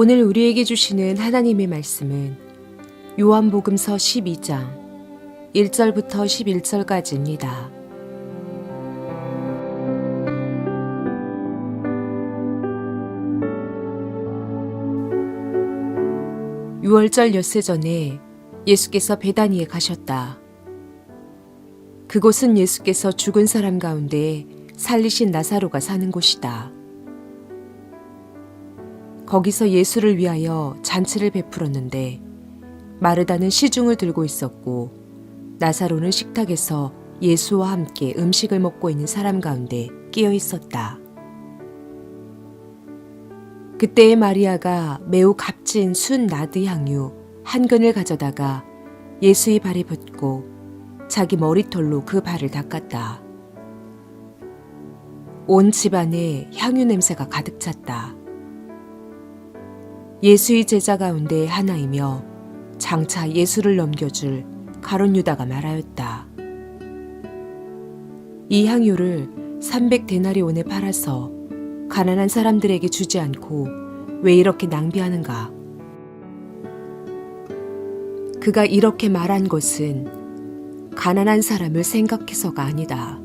오늘 우리에게 주시는 하나님의 말씀은 요한복음서 12장 1절부터 11절까지입니다. 6월절 엿새 전에 예수께서 베다니에 가셨다. 그곳은 예수께서 죽은 사람 가운데 살리신 나사로가 사는 곳이다. 거기서 예수를 위하여 잔치를 베풀었는데 마르다는 시중을 들고 있었고 나사로는 식탁에서 예수와 함께 음식을 먹고 있는 사람 가운데 끼어 있었다. 그때의 마리아가 매우 값진 순 나드 향유 한 근을 가져다가 예수의 발에 붓고 자기 머리털로 그 발을 닦았다. 온 집안에 향유 냄새가 가득 찼다. 예수의 제자 가운데 하나이며 장차 예수를 넘겨줄 가론 유다가 말하였다. 이 향유를 300데나리온에 팔아서 가난한 사람들에게 주지 않고 왜 이렇게 낭비하는가? 그가 이렇게 말한 것은 가난한 사람을 생각해서가 아니다.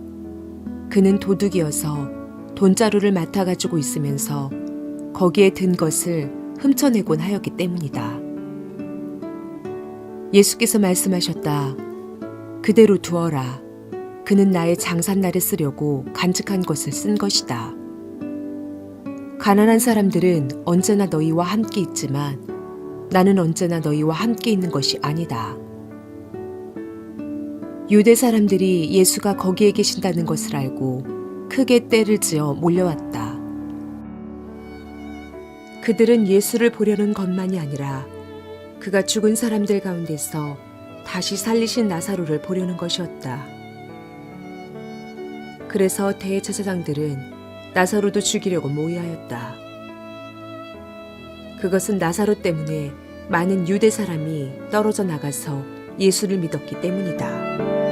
그는 도둑이어서 돈자루를 맡아 가지고 있으면서 거기에 든 것을 훔쳐내곤 하였기 때문이다. 예수께서 말씀하셨다. 그대로 두어라. 그는 나의 장산날에 쓰려고 간직한 것을 쓴 것이다. 가난한 사람들은 언제나 너희와 함께 있지만 나는 언제나 너희와 함께 있는 것이 아니다. 유대 사람들이 예수가 거기에 계신다는 것을 알고 크게 떼를 지어 몰려왔다. 그들은 예수를 보려는 것만이 아니라 그가 죽은 사람들 가운데서 다시 살리신 나사로를 보려는 것이었다. 그래서 대제사장들은 나사로도 죽이려고 모의하였다. 그것은 나사로 때문에 많은 유대 사람이 떨어져 나가서 예수를 믿었기 때문이다.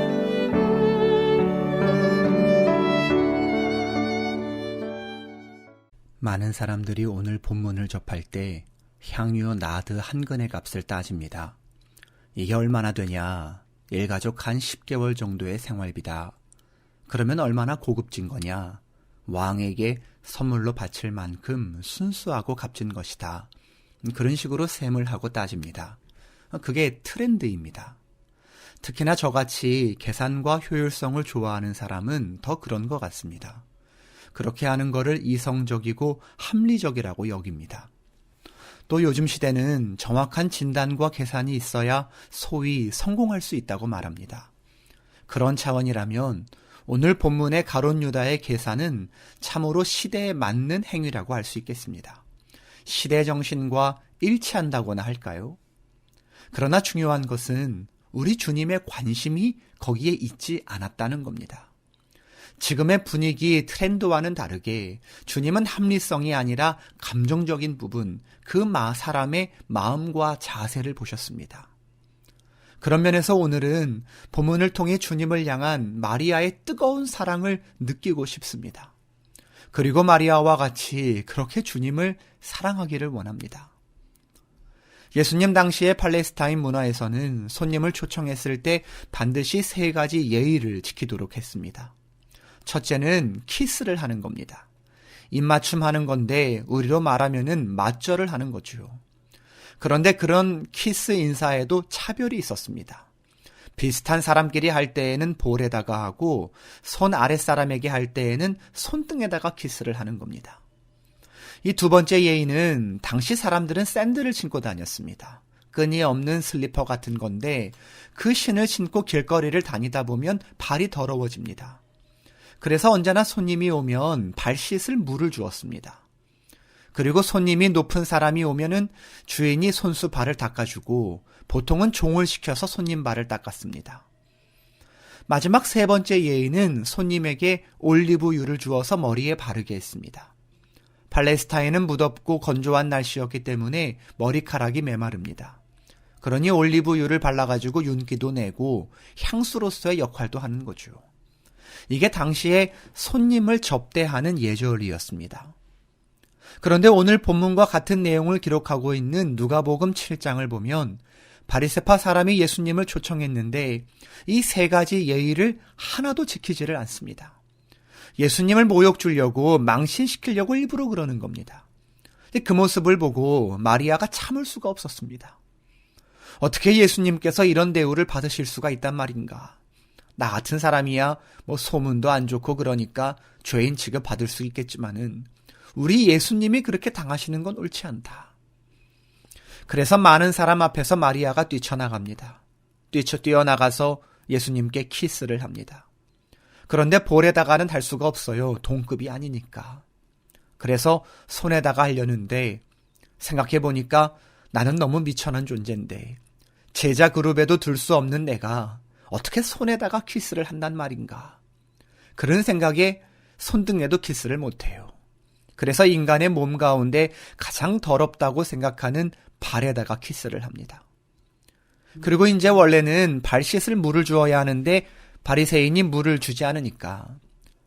많은 사람들이 오늘 본문을 접할 때 향유 나드 한 근의 값을 따집니다. 이게 얼마나 되냐? 일가족 한 10개월 정도의 생활비다. 그러면 얼마나 고급진 거냐? 왕에게 선물로 바칠 만큼 순수하고 값진 것이다. 그런 식으로 셈을 하고 따집니다. 그게 트렌드입니다. 특히나 저같이 계산과 효율성을 좋아하는 사람은 더 그런 것 같습니다. 그렇게 하는 것을 이성적이고 합리적이라고 여깁니다. 또 요즘 시대는 정확한 진단과 계산이 있어야 소위 성공할 수 있다고 말합니다. 그런 차원이라면 오늘 본문의 가론 유다의 계산은 참으로 시대에 맞는 행위라고 할 수 있겠습니다. 시대 정신과 일치한다거나 할까요? 그러나 중요한 것은 우리 주님의 관심이 거기에 있지 않았다는 겁니다. 지금의 분위기 트렌드와는 다르게 주님은 합리성이 아니라 감정적인 부분, 그마 사람의 마음과 자세를 보셨습니다. 그런 면에서 오늘은 본문을 통해 주님을 향한 마리아의 뜨거운 사랑을 느끼고 싶습니다. 그리고 마리아와 같이 그렇게 주님을 사랑하기를 원합니다. 예수님 당시의 팔레스타인 문화에서는 손님을 초청했을 때 반드시 세 가지 예의를 지키도록 했습니다. 첫째는 키스를 하는 겁니다. 입맞춤 하는 건데 우리로 말하면은 맞절을 하는 거죠. 그런데 그런 키스 인사에도 차별이 있었습니다. 비슷한 사람끼리 할 때에는 볼에다가 하고 손 아랫사람에게 할 때에는 손등에다가 키스를 하는 겁니다. 이 두 번째 예의는 당시 사람들은 샌들을 신고 다녔습니다. 끈이 없는 슬리퍼 같은 건데 그 신을 신고 길거리를 다니다 보면 발이 더러워집니다. 그래서 언제나 손님이 오면 발 씻을 물을 주었습니다. 그리고 손님이 높은 사람이 오면은 주인이 손수 발을 닦아주고 보통은 종을 시켜서 손님 발을 닦았습니다. 마지막 세 번째 예의는 손님에게 올리브유를 주어서 머리에 바르게 했습니다. 팔레스타인은 무덥고 건조한 날씨였기 때문에 머리카락이 메마릅니다. 그러니 올리브유를 발라가지고 윤기도 내고 향수로서의 역할도 하는 거죠. 이게 당시에 손님을 접대하는 예절이었습니다. 그런데 오늘 본문과 같은 내용을 기록하고 있는 누가복음 7장을 보면 바리세파 사람이 예수님을 초청했는데 이 세 가지 예의를 하나도 지키지를 않습니다. 예수님을 모욕 주려고 망신시키려고 일부러 그러는 겁니다. 그 모습을 보고 마리아가 참을 수가 없었습니다. 어떻게 예수님께서 이런 대우를 받으실 수가 있단 말인가? 나 같은 사람이야 뭐 소문도 안 좋고 그러니까 죄인 취급 받을 수 있겠지만은 우리 예수님이 그렇게 당하시는 건 옳지 않다. 그래서 많은 사람 앞에서 마리아가 뛰쳐나갑니다. 뛰쳐 뛰어나가서 예수님께 키스를 합니다. 그런데 볼에다가는 할 수가 없어요. 동급이 아니니까. 그래서 손에다가 하려는데 생각해 보니까 나는 너무 미천한 존재인데 제자 그룹에도 들 수 없는 내가 어떻게 손에다가 키스를 한단 말인가. 그런 생각에 손등에도 키스를 못해요. 그래서 인간의 몸 가운데 가장 더럽다고 생각하는 발에다가 키스를 합니다. 그리고 이제 원래는 발 씻을 물을 주어야 하는데 바리새인이 물을 주지 않으니까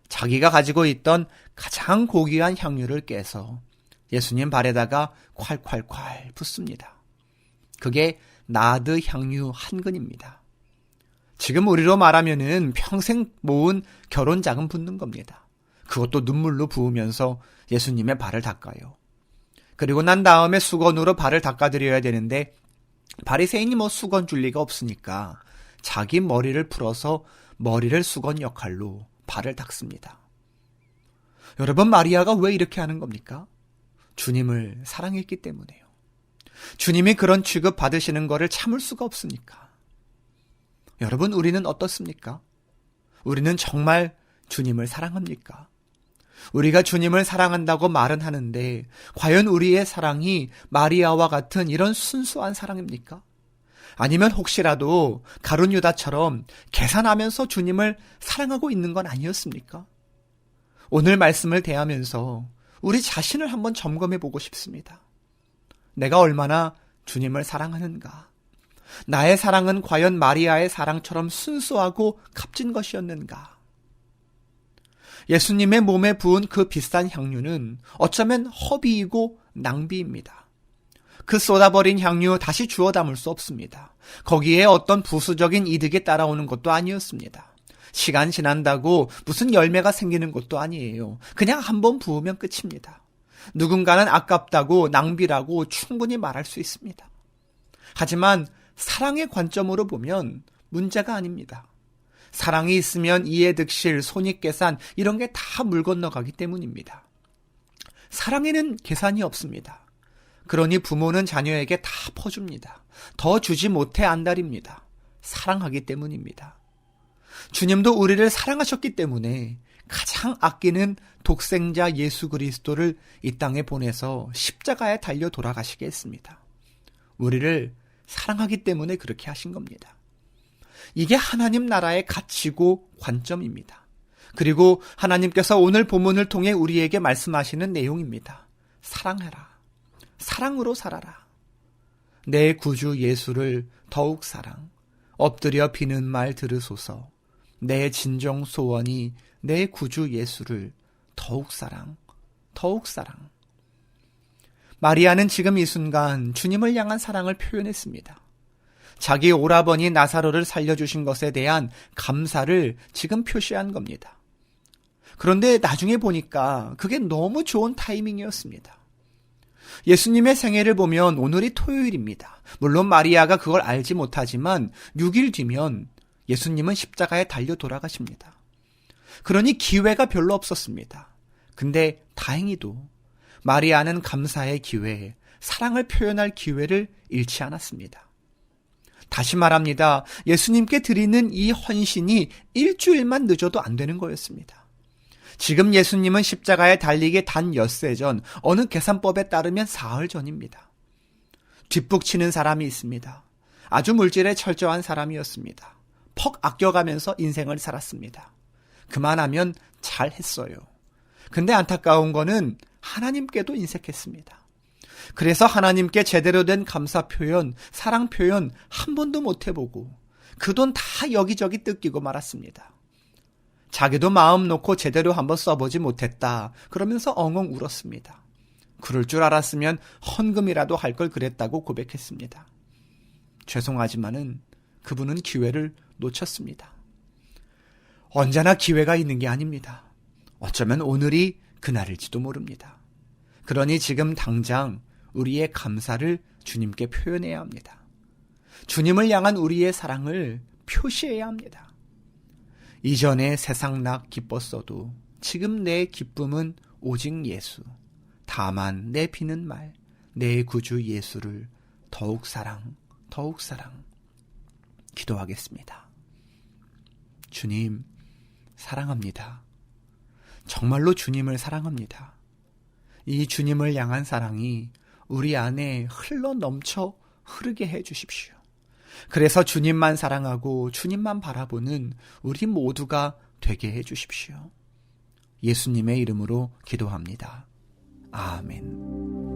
자기가 가지고 있던 가장 고귀한 향유를 깨서 예수님 발에다가 콸콸콸 붓습니다. 그게 나드 향유 한 근입니다. 지금 우리로 말하면은 평생 모은 결혼 자금 붓는 겁니다. 그것도 눈물로 부으면서 예수님의 발을 닦아요. 그리고 난 다음에 수건으로 발을 닦아드려야 되는데 바리새인이 뭐 수건 줄 리가 없으니까 자기 머리를 풀어서 머리를 수건 역할로 발을 닦습니다. 여러분 마리아가 왜 이렇게 하는 겁니까? 주님을 사랑했기 때문에요. 주님이 그런 취급 받으시는 거를 참을 수가 없으니까. 여러분 우리는 어떻습니까? 우리는 정말 주님을 사랑합니까? 우리가 주님을 사랑한다고 말은 하는데 과연 우리의 사랑이 마리아와 같은 이런 순수한 사랑입니까? 아니면 혹시라도 가룟 유다처럼 계산하면서 주님을 사랑하고 있는 건 아니었습니까? 오늘 말씀을 대하면서 우리 자신을 한번 점검해 보고 싶습니다. 내가 얼마나 주님을 사랑하는가? 나의 사랑은 과연 마리아의 사랑처럼 순수하고 값진 것이었는가? 예수님의 몸에 부은 그 비싼 향유는 어쩌면 허비이고 낭비입니다. 그 쏟아버린 향유 다시 주워 담을 수 없습니다. 거기에 어떤 부수적인 이득이 따라오는 것도 아니었습니다. 시간 지난다고 무슨 열매가 생기는 것도 아니에요. 그냥 한번 부으면 끝입니다. 누군가는 아깝다고 낭비라고 충분히 말할 수 있습니다. 하지만 사랑의 관점으로 보면 문제가 아닙니다. 사랑이 있으면 이해득실, 손익계산 이런 게 다 물 건너가기 때문입니다. 사랑에는 계산이 없습니다. 그러니 부모는 자녀에게 다 퍼줍니다. 더 주지 못해 안달입니다. 사랑하기 때문입니다. 주님도 우리를 사랑하셨기 때문에 가장 아끼는 독생자 예수 그리스도를 이 땅에 보내서 십자가에 달려 돌아가시게 했습니다. 우리를 사랑하기 때문에 그렇게 하신 겁니다. 이게 하나님 나라의 가치고 관점입니다. 그리고 하나님께서 오늘 본문을 통해 우리에게 말씀하시는 내용입니다. 사랑해라. 사랑으로 살아라. 내 구주 예수를 더욱 사랑. 엎드려 비는 말 들으소서. 내 진정 소원이 내 구주 예수를 더욱 사랑, 더욱 사랑. 마리아는 지금 이 순간 주님을 향한 사랑을 표현했습니다. 자기 오라버니 나사로를 살려주신 것에 대한 감사를 지금 표시한 겁니다. 그런데 나중에 보니까 그게 너무 좋은 타이밍이었습니다. 예수님의 생애를 보면 오늘이 토요일입니다. 물론 마리아가 그걸 알지 못하지만 6일 뒤면 예수님은 십자가에 달려 돌아가십니다. 그러니 기회가 별로 없었습니다. 근데 다행히도 마리아는 감사의 기회, 사랑을 표현할 기회를 잃지 않았습니다. 다시 말합니다. 예수님께 드리는 이 헌신이 일주일만 늦어도 안 되는 거였습니다. 지금 예수님은 십자가에 달리기 단 엿새 전, 어느 계산법에 따르면 사흘 전입니다. 뒷북치는 사람이 있습니다. 아주 물질에 철저한 사람이었습니다. 퍽 아껴가면서 인생을 살았습니다. 그만하면 잘 했어요. 근데 안타까운 거는 하나님께도 인색했습니다. 그래서 하나님께 제대로 된 감사 표현, 사랑 표현 한 번도 못 해보고 그 돈 다 여기저기 뜯기고 말았습니다. 자기도 마음 놓고 제대로 한번 써보지 못했다. 그러면서 엉엉 울었습니다. 그럴 줄 알았으면 헌금이라도 할 걸 그랬다고 고백했습니다. 죄송하지만은 그분은 기회를 놓쳤습니다. 언제나 기회가 있는 게 아닙니다. 어쩌면 오늘이 그날일지도 모릅니다. 그러니 지금 당장 우리의 감사를 주님께 표현해야 합니다. 주님을 향한 우리의 사랑을 표시해야 합니다. 이전에 세상 낙 기뻤어도 지금 내 기쁨은 오직 예수. 다만 내 비는 말, 내 구주 예수를 더욱 사랑, 더욱 사랑. 기도하겠습니다. 주님, 사랑합니다. 정말로 주님을 사랑합니다. 이 주님을 향한 사랑이 우리 안에 흘러 넘쳐 흐르게 해 주십시오. 그래서 주님만 사랑하고 주님만 바라보는 우리 모두가 되게 해 주십시오. 예수님의 이름으로 기도합니다. 아멘.